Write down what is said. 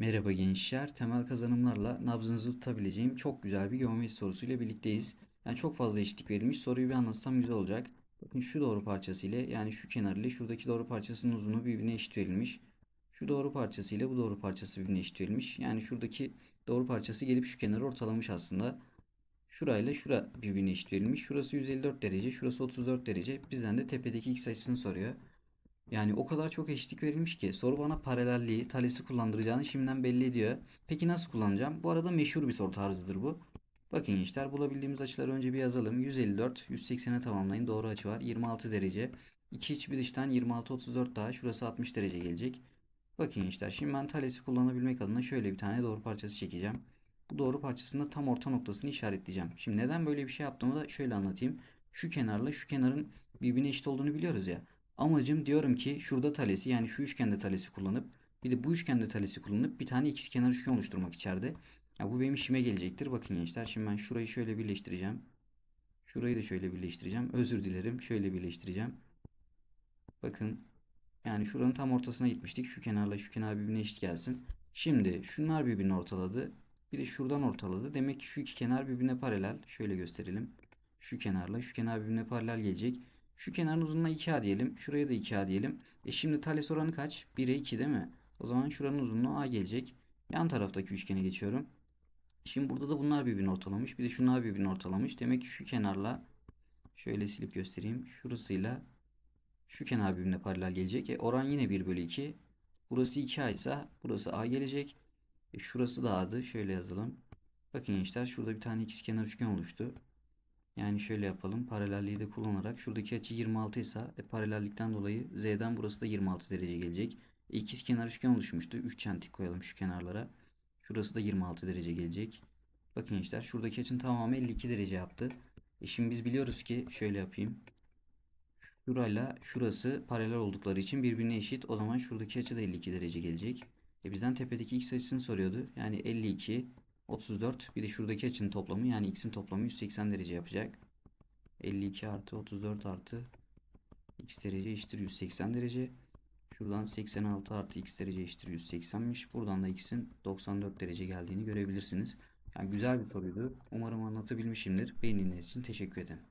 Merhaba gençler. Temel kazanımlarla nabzınızı tutabileceğim çok güzel bir geometri sorusuyla birlikteyiz. Yani çok fazla eşitlik verilmiş. Soruyu bir anlatsam güzel olacak. Bakın şu doğru parçası ile yani şu kenar ile şuradaki doğru parçasının uzunluğu birbirine eşit verilmiş. Şu doğru parçası ile bu doğru parçası birbirine eşit verilmiş. Yani şuradaki doğru parçası gelip şu kenarı ortalamış aslında. Şurayla şura birbirine eşit verilmiş. Şurası 154 derece, şurası 34 derece. Bizden de tepedeki x açısını soruyor. Yani o kadar çok eşitlik verilmiş ki soru bana paralelliği, talesi kullandıracağını şimdiden belli ediyor. Peki nasıl kullanacağım? Bu arada meşhur bir soru tarzıdır bu. Bakın gençler bulabildiğimiz açıları önce bir yazalım. 154, 180'e tamamlayın. Doğru açı var. 26 derece. İki iç bir dıştan 26, 34 daha. Şurası 60 derece gelecek. Bakın gençler şimdi ben talesi kullanabilmek adına şöyle bir tane doğru parçası çekeceğim. Bu doğru parçasında tam orta noktasını işaretleyeceğim. Şimdi neden böyle bir şey yaptığımı da şöyle anlatayım. Şu kenarla şu kenarın birbirine eşit olduğunu biliyoruz ya. Amacım diyorum ki şurada talesi yani şu üçgende talesi kullanıp bir de bu üçgende talesi kullanıp bir tane ikizkenar üçgen oluşturmak içeride. Ya bu benim işime gelecektir. Bakın gençler şimdi ben şurayı şöyle birleştireceğim. Şurayı da şöyle birleştireceğim. Özür dilerim. Şöyle birleştireceğim. Bakın yani şuranın tam ortasına gitmiştik. Şu kenarla şu kenar birbirine eşit gelsin. Şimdi şunlar birbirini ortaladı. Bir de şuradan ortaladı. Demek ki şu iki kenar birbirine paralel. Şöyle gösterelim. Şu kenarla şu kenar birbirine paralel gelecek. Şu kenarın uzunluğuna 2A diyelim. Şuraya da 2A diyelim. E şimdi Thales oranı kaç? 1'e 2 değil mi? O zaman şuranın uzunluğu A gelecek. Yan taraftaki üçgene geçiyorum. Şimdi burada da bunlar birbirini ortalamış. Bir de şunlar birbirini ortalamış. Demek ki şu kenarla şöyle silip göstereyim. Şurasıyla şu kenar birbirine paralel gelecek. E oran yine 1 bölü 2. Burası 2A ise burası A gelecek. E şurası da A'dı. Şöyle yazalım. Bakın gençler şurada bir tane ikizkenar üçgen oluştu. Yani şöyle yapalım. Paralelliği de kullanarak şuradaki açı 26 ise e, paralellikten dolayı Z'den burası da 26 derece gelecek. E, ikizkenar üçgen oluşmuştu. 3 çentik koyalım şu kenarlara. Şurası da 26 derece gelecek. Bakın gençler şuradaki açının tamamı 52 derece yaptı. E şimdi biz biliyoruz ki şöyle yapayım. Şurayla şurası paralel oldukları için birbirine eşit. O zaman şuradaki açı da 52 derece gelecek. E bizden tepedeki x açısını soruyordu. Yani 52, 34 bir de şuradaki açının toplamı yani x'in toplamı 180 derece yapacak. 52 artı 34 artı x derece eşittir 180 derece. Şuradan 86 artı x derece eşittir 180'miş. Buradan da x'in 94 derece geldiğini görebilirsiniz. Yani güzel bir soruydu. Umarım anlatabilmişimdir. Beğendiğiniz için teşekkür ederim.